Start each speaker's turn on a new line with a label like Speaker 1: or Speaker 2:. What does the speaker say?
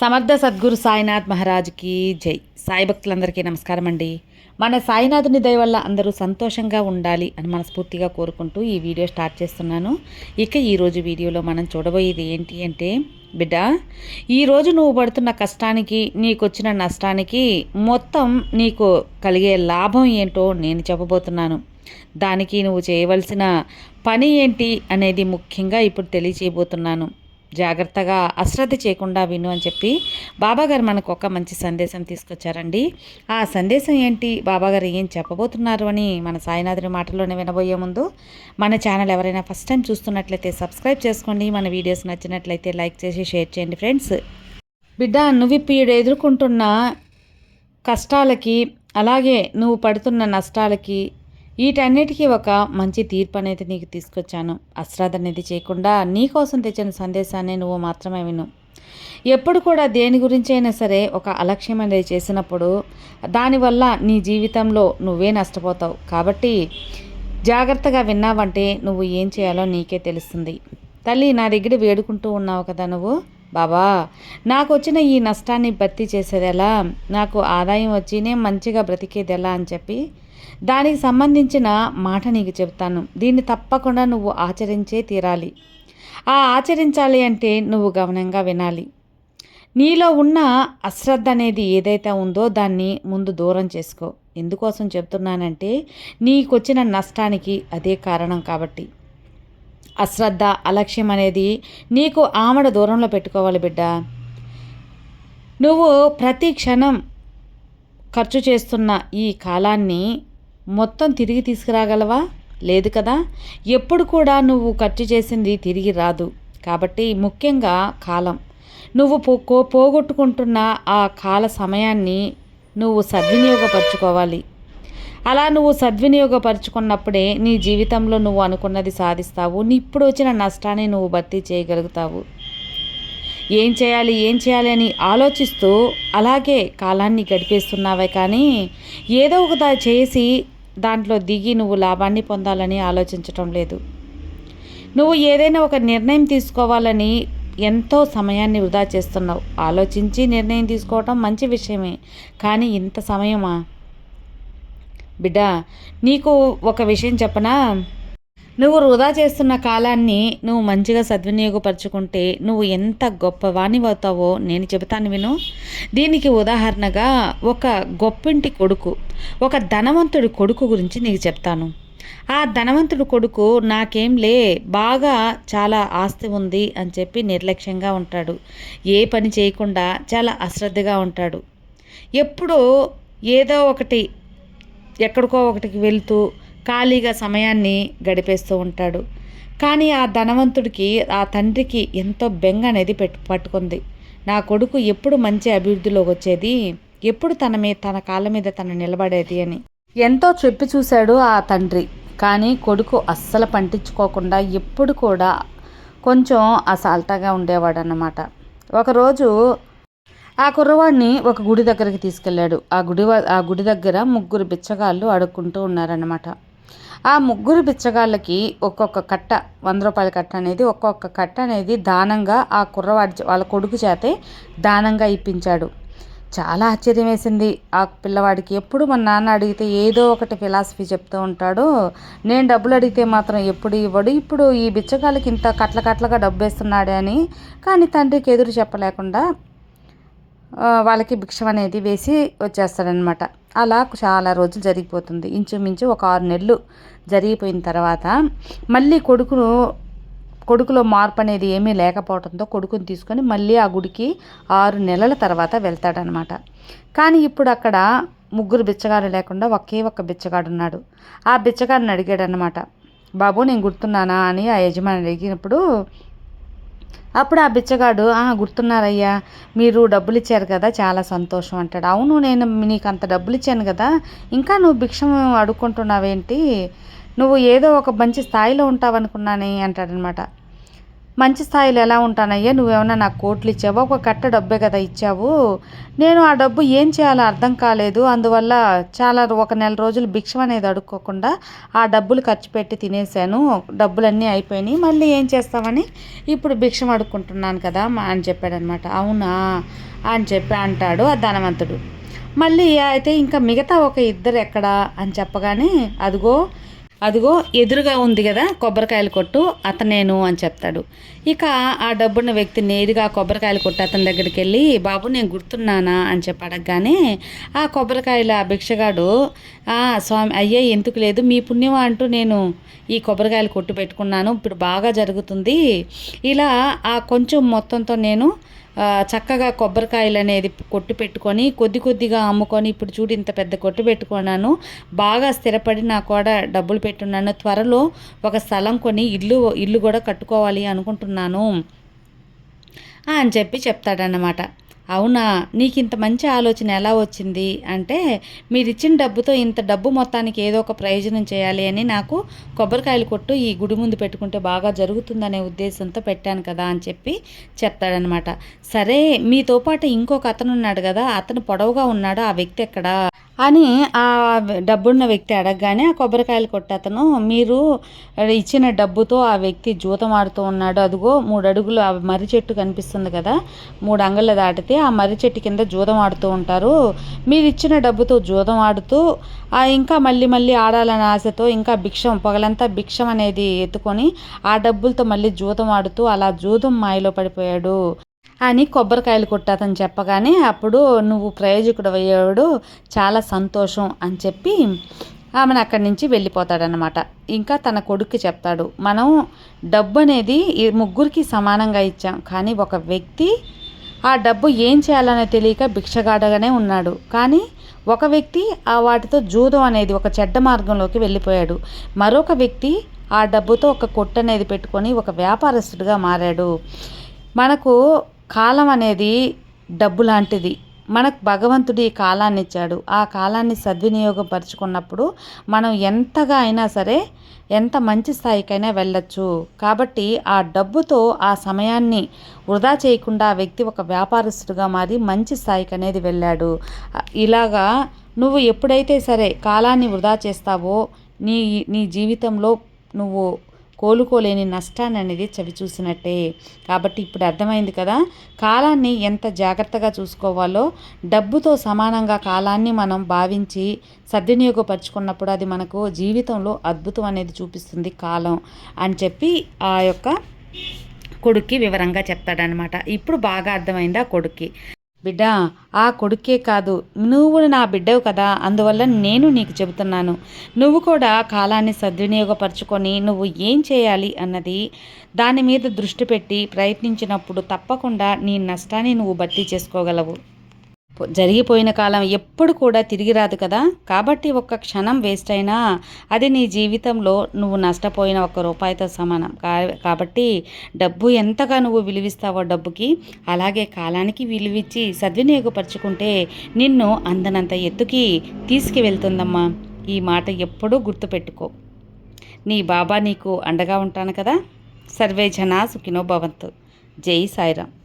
Speaker 1: సమర్థ సద్గురు సాయినాథ్ మహారాజ్కి జై. సాయి భక్తులందరికీ నమస్కారం అండి. మన సాయినాథుని దయ వల్ల అందరూ సంతోషంగా ఉండాలి అని మనస్ఫూర్తిగా కోరుకుంటూ ఈ వీడియో స్టార్ట్ చేస్తున్నాను. ఇక ఈరోజు వీడియోలో మనం చూడబోయేది ఏంటి అంటే బిడ్డ ఈరోజు నువ్వు పడుతున్న కష్టానికి నీకు వచ్చిన నష్టానికి మొత్తం నీకు కలిగే లాభం ఏంటో నేను చెప్పబోతున్నాను. దానికి నువ్వు చేయవలసిన పని ఏంటి అనేది ముఖ్యంగా ఇప్పుడు తెలియచేయబోతున్నాను. జాగ్రత్తగా అశ్రద్ధ చేయకుండా విను అని చెప్పి బాబాగారు మనకు ఒక మంచి సందేశం తీసుకొచ్చారండి. ఆ సందేశం ఏంటి? బాబాగారు ఏం చెప్పబోతున్నారు అని మన సాయినాథుని మాటల్లోనే వినబోయే ముందు మన ఛానల్ ఎవరైనా ఫస్ట్ టైం చూస్తున్నట్లయితే సబ్స్క్రైబ్ చేసుకోండి. మన వీడియోస్ నచ్చినట్లయితే లైక్ చేసి షేర్ చేయండి ఫ్రెండ్స్. బిడ్డ నువ్వు ఇప్పుడు ఎదుర్కొంటున్న కష్టాలకి అలాగే నువ్వు పడుతున్న నష్టాలకి వీటన్నిటికీ ఒక మంచి తీర్పు అనేది నీకు తీసుకొచ్చాను. అశ్రాద్ధ అనేది చేయకుండా నీకోసం తెచ్చిన సందేశాన్ని నువ్వు మాత్రమే విను. ఎప్పుడు కూడా దేని గురించి అయినా సరే ఒక అలక్ష్యం అనేది చేసినప్పుడు దానివల్ల నీ జీవితంలో నువ్వే నష్టపోతావు. కాబట్టి జాగ్రత్తగా విన్నావంటే నువ్వు ఏం చేయాలో నీకే తెలుస్తుంది. తల్లి నా దగ్గర వేడుకుంటూ ఉన్నావు కదా నువ్వు. బాబా నాకు వచ్చిన ఈ నష్టాన్ని భర్తీ చేసేది ఎలా? నాకు ఆదాయం వచ్చినే మంచిగా బ్రతికేది ఎలా అని చెప్పి? దానికి సంబంధించిన మాట నీకు చెప్తాను దీన్ని తప్పకుండా నువ్వు ఆచరించే తీరాలి. ఆ ఆచరించాలి అంటే నువ్వు గమనంగా వినాలి. నీలో ఉన్న అశ్రద్ధ అనేది ఏదైతే ఉందో దాన్ని ముందు దూరం చేసుకో. ఎందుకోసం చెప్తున్నానంటే నీకొచ్చిన నష్టానికి అదే కారణం కాబట్టి. అశ్రద్ధ అలక్ష్యం అనేది నీకు ఆమడ దూరంలో పెట్టుకోవాలి బిడ్డ. నువ్వు ప్రతి క్షణం ఖర్చు చేస్తున్న ఈ కాలాన్ని మొత్తం తిరిగి తీసుకురాగలవా? లేదు కదా. ఎప్పుడు కూడా నువ్వు ఖర్చు చేసింది తిరిగి రాదు. కాబట్టి ముఖ్యంగా కాలం. నువ్వు పో పోగొట్టుకుంటున్న ఆ కాల సమయాన్ని నువ్వు సద్వినియోగపరచుకోవాలి. అలా నువ్వు సద్వినియోగపరచుకున్నప్పుడే నీ జీవితంలో నువ్వు అనుకున్నది సాధిస్తావు. నీ ఇప్పుడు వచ్చిన నష్టాన్ని నువ్వు భర్తీ చేయగలుగుతావు. ఏం చేయాలి ఏం చేయాలి అని ఆలోచిస్తూ అలాగే కాలాన్ని గడిపేస్తున్నావే కానీ ఏదో ఒకదా చేసి దాంట్లో దిగి నువ్వు లాభాన్ని పొందాలని ఆలోచించటం లేదు. నువ్వు ఏదైనా ఒక నిర్ణయం తీసుకోవాలని ఎంతో సమయాన్ని వృధా చేస్తున్నావు. ఆలోచించి నిర్ణయం తీసుకోవటం మంచి విషయమే కానీ ఇంత సమయమా? బిడ్డ నీకు ఒక విషయం చెప్పనా? నువ్వు వృధా చేస్తున్న కాలాన్ని నువ్వు మంచిగా సద్వినియోగపరచుకుంటే నువ్వు ఎంత గొప్పవాణి అవుతావో నేను చెబుతాను విను. దీనికి ఉదాహరణగా ఒక గొప్పింటి కొడుకు ఒక ధనవంతుడి కొడుకు గురించి నీకు చెప్తాను. ఆ ధనవంతుడు కొడుకు నాకేం లే బాగా చాలా ఆస్తి ఉంది అని చెప్పి నిర్లక్ష్యంగా ఉంటాడు. ఏ పని చేయకుండా చాలా అశ్రద్ధగా ఉంటాడు. ఎప్పుడూ ఏదో ఒకటి ఎక్కడికో ఒకటికి వెళ్తూ ఖాళీగా సమయాన్ని గడిపేస్తూ ఉంటాడు. కానీ ఆ ధనవంతుడికి ఆ తండ్రికి ఎంతో బెంగ అనేది పెట్టు పట్టుకుంది. నా కొడుకు ఎప్పుడు మంచి అభివృద్ధిలోకి వచ్చేది? ఎప్పుడు తన మీద తన కాళ్ళ మీద తను నిలబడేది అని. ఎంతో చెప్పి చూశాడు ఆ తండ్రి. కానీ కొడుకు అస్సలు పంటించుకోకుండా ఎప్పుడు కూడా కొంచెం అసాల్టాగా ఉండేవాడు అన్నమాట ఒకరోజు ఆ కుర్రవాడిని ఒక గుడి దగ్గరికి తీసుకెళ్ళాడు. ఆ గుడి ఆ గుడి దగ్గర ముగ్గురు బిచ్చగాళ్ళు అడుక్కుంటూ ఉన్నారన్నమాట. ఆ ముగ్గురు బిచ్చగాళ్ళకి ఒక్కొక్క కట్ట వంద రూపాయల కట్ట అనేది ఒక్కొక్క కట్ట అనేది దానంగా ఆ కుర్రవాడి వాళ్ళ కొడుకు చేతే దానంగా ఇప్పించాడు. చాలా ఆశ్చర్యం వేసింది. ఆ పిల్లవాడికి ఎప్పుడు మా నాన్న అడిగితే ఏదో ఒకటి ఫిలాసఫీ చెప్తూ ఉంటాడు. నేను డబ్బులు అడిగితే మాత్రం ఎప్పుడు ఇవ్వడు. ఇప్పుడు ఈ బిచ్చగాళ్ళకి ఇంత కట్ల కట్లగా డబ్బు వేస్తున్నాడే అని. కానీ తండ్రికి ఎదురు చెప్పలేకుండా వాళ్ళకి భిక్షం అనేది వేసి వచ్చేస్తాడనమాట అలా చాలా రోజులు జరిగిపోతుంది. ఇంచుమించు ఒక ఆరు నెలలు జరిగిపోయిన తర్వాత మళ్ళీ కొడుకును కొడుకులో మార్పు అనేది ఏమీ లేకపోవడంతో కొడుకుని తీసుకొని మళ్ళీ ఆ గుడికి ఆరు నెలల తర్వాత వెళ్తాడనమాట కానీ ఇప్పుడు అక్కడ ముగ్గురు బిచ్చగాడు లేకుండా ఒకే ఒక్క బిచ్చగాడు ఉన్నాడు. ఆ బిచ్చగాడిని అడిగాడనమాట బాబు నేను గుర్తున్నానా? అని ఆ యజమాని అడిగినప్పుడు అప్పుడు ఆ బిచ్చగాడు గుర్తున్నారయ్యా మీరు డబ్బులు ఇచ్చారు కదా చాలా సంతోషం అంటాడు. అవును నేను నీకు అంత డబ్బులు ఇచ్చాను కదా ఇంకా నువ్వు భిక్షం అడుక్కుంటున్నావేంటి? నువ్వు ఏదో ఒక మంచి స్థాయిలో ఉంటావనుకున్నానే అంటాడనమాట. మంచి స్థాయిలో ఎలా ఉంటానయ్యా? నువ్వేమన్నా నాకు కోట్లు ఇచ్చావా? ఒక కట్ట డబ్బే కదా ఇచ్చావు. నేను ఆ డబ్బు ఏం చేయాలో అర్థం కాలేదు. అందువల్ల చాలా ఒక నెల రోజులు భిక్షం అనేది అడుక్కోకుండా ఆ డబ్బులు ఖర్చు పెట్టి తినేసాను. డబ్బులన్నీ అయిపోయినాయి. మళ్ళీ ఏం చేస్తామని ఇప్పుడు భిక్షం అడుక్కుంటున్నాను కదా అని చెప్పాడనమాట. అవునా? అని చెప్పి అంటాడు ఆ ధనవంతుడు. మళ్ళీ అయితే ఇంకా మిగతా ఒక ఇద్దరు ఎక్కడా? అని చెప్పగానే అదిగో అదిగో ఎదురుగా ఉంది కదా కొబ్బరికాయలు కొట్టు అతనేను అని చెప్తాడు. ఇక ఆ డబ్బున్న వ్యక్తి నేరుగా కొబ్బరికాయలు కొట్టు అతని దగ్గరికి వెళ్ళి బాబు నేను గుర్తున్నానా? అని చెప్పి అడగగానే ఆ కొబ్బరికాయల భిక్షగాడు స్వామి అయ్యే ఎందుకు లేదు మీ పుణ్యం అంటూ నేను ఈ కొబ్బరికాయలు కొట్టు పెట్టుకున్నాను ఇప్పుడు బాగా జరుగుతుంది. ఇలా ఆ కొంచెం మొత్తంతో నేను చక్కగా కొబ్బరికాయలు అనేది కొట్టు పెట్టుకొని కొద్ది కొద్దిగా అమ్ముకొని ఇప్పుడు చూడు ఇంత పెద్ద కొట్టు పెట్టుకున్నాను. బాగా స్థిరపడి నా కూడా డబ్బులు పెట్టున్నాను. త్వరలో ఒక స్థలం కొని ఇల్లు ఇల్లు కూడా కట్టుకోవాలి అనుకుంటున్నాను. అని చెప్పి చెప్తాడన్నమాట. అవునా? నీకు ఇంత మంచి ఆలోచన ఎలా వచ్చింది? అంటే మీరు ఇచ్చిన డబ్బుతో ఇంత డబ్బు మొత్తానికి ఏదో ఒక ప్రయోజనం చేయాలి అని నాకు కొబ్బరికాయలు కొట్టు ఈ గుడి ముందు పెట్టుకుంటే బాగా జరుగుతుందనే ఉద్దేశంతో పెట్టాను కదా అని చెప్పి చెప్తాడనమాట. సరే మీతో పాటు ఇంకొక అతను ఉన్నాడు కదా అతను పొడవుగా ఉన్నాడు ఆ వ్యక్తి ఎక్కడా? అని ఆ డబ్బున్న వ్యక్తి అడగగానే ఆ కొబ్బరికాయలు కొట్టతను. మీరు ఇచ్చిన డబ్బుతో ఆ వ్యక్తి జూతం ఆడుతూ ఉన్నాడు. అదిగో మూడు అడుగులు ఆ మర్రి చెట్టు కనిపిస్తుంది కదా మూడు అంగళ్ళ దాటితే ఆ మర్రి చెట్టు కింద జూదం ఆడుతూ ఉంటారు. మీరు ఇచ్చిన డబ్బుతో జూదం ఆడుతూ ఇంకా మళ్ళీ మళ్ళీ ఆడాలనే ఆశతో ఇంకా భిక్షం పొగలంతా భిక్షం అనేది ఎత్తుకొని ఆ డబ్బులతో మళ్ళీ జూదం ఆడుతూ అలా జూదం మాయలో పడిపోయాడు. అని కొబ్బరికాయలు కొట్టాతని చెప్పగానే అప్పుడు నువ్వు ప్రయోజకుడు అయ్యాడు చాలా సంతోషం అని చెప్పి ఆమెను అక్కడి నుంచి వెళ్ళిపోతాడనమాట ఇంకా తన కొడుక్కి చెప్తాడు మనం డబ్బు అనేది ముగ్గురికి సమానంగా ఇచ్చాం కానీ ఒక వ్యక్తి ఆ డబ్బు ఏం చేయాలనే తెలియక భిక్షగాడగానే ఉన్నాడు. కానీ ఒక వ్యక్తి ఆ వాటితో జూదం అనేది ఒక చెడ్డ మార్గంలోకి వెళ్ళిపోయాడు. మరొక వ్యక్తి ఆ డబ్బుతో ఒక కొట్టు అనేది పెట్టుకొని ఒక వ్యాపారస్తుడిగా మారాడు. మనకు కాలం అనేది డబ్బు లాంటిది. మనకు భగవంతుడు ఈ కాలాన్ని ఇచ్చాడు ఆ కాలాన్ని సద్వినియోగపరుచుకున్నప్పుడు మనం ఎంతగా అయినా సరే ఎంత మంచి స్థాయికైనా వెళ్ళొచ్చు. కాబట్టి ఆ డబ్బుతో ఆ సమయాన్ని వృధా చేయకుండా ఆ వ్యక్తి ఒక వ్యాపారస్తుడిగా మారి మంచి స్థాయికి అనేది వెళ్ళాడు. ఇలాగా నువ్వు ఎప్పుడైతే సరే కాలాన్ని వృధా చేస్తావో నీ నీ జీవితంలో నువ్వు కోలుకోలేని నష్టాన్ని అనేది చవి చూసినట్టే. కాబట్టి ఇప్పుడు అర్థమైంది కదా కాలాన్ని ఎంత జాగ్రత్తగా చూసుకోవాలో డబ్బుతో సమానంగా కాలాన్ని మనం భావించి సద్వినియోగపరుచుకున్నప్పుడు అది మనకు జీవితంలో అద్భుతం అనేది చూపిస్తుంది కాలం అని చెప్పి ఆ యొక్క కొడుక్కి వివరంగా చెప్తాడనమాట ఇప్పుడు బాగా అర్థమైంది ఆ కొడుక్కి. బిడ్డ ఆ కొడుకే కాదు నువ్వు నా బిడ్డవు కదా అందువల్ల నేను నీకు చెబుతున్నాను. నువ్వు కూడా కాలాన్ని సద్వినియోగపరచుకొని నువ్వు ఏం చేయాలి? అన్నది దాని మీద దృష్టి పెట్టి ప్రయత్నించినప్పుడు తప్పకుండా నీ నష్టాన్ని నువ్వు భర్తీ చేసుకోగలవు. జరిగిపోయిన కాలం ఎప్పుడు కూడా తిరిగి రాదు కదా? కాబట్టి ఒక్క క్షణం వేస్ట్ అయినా అది నీ జీవితంలో నువ్వు నష్టపోయిన ఒక్క రూపాయితో సమానం. కాబట్టి డబ్బు ఎంతగా నువ్వు విలువిస్తావో డబ్బుకి అలాగే కాలానికి విలువిచ్చి సద్వినియోగపరుచుకుంటే నిన్ను అందనంత ఎత్తుకి తీసుకువెళ్తుందమ్మా ఈ మాట ఎప్పుడూ గుర్తుపెట్టుకో. నీ బాబా నీకు అండగా ఉంటాను కదా? సర్వే జనా సుఖినో భవంతు. జై సాయిరామ్.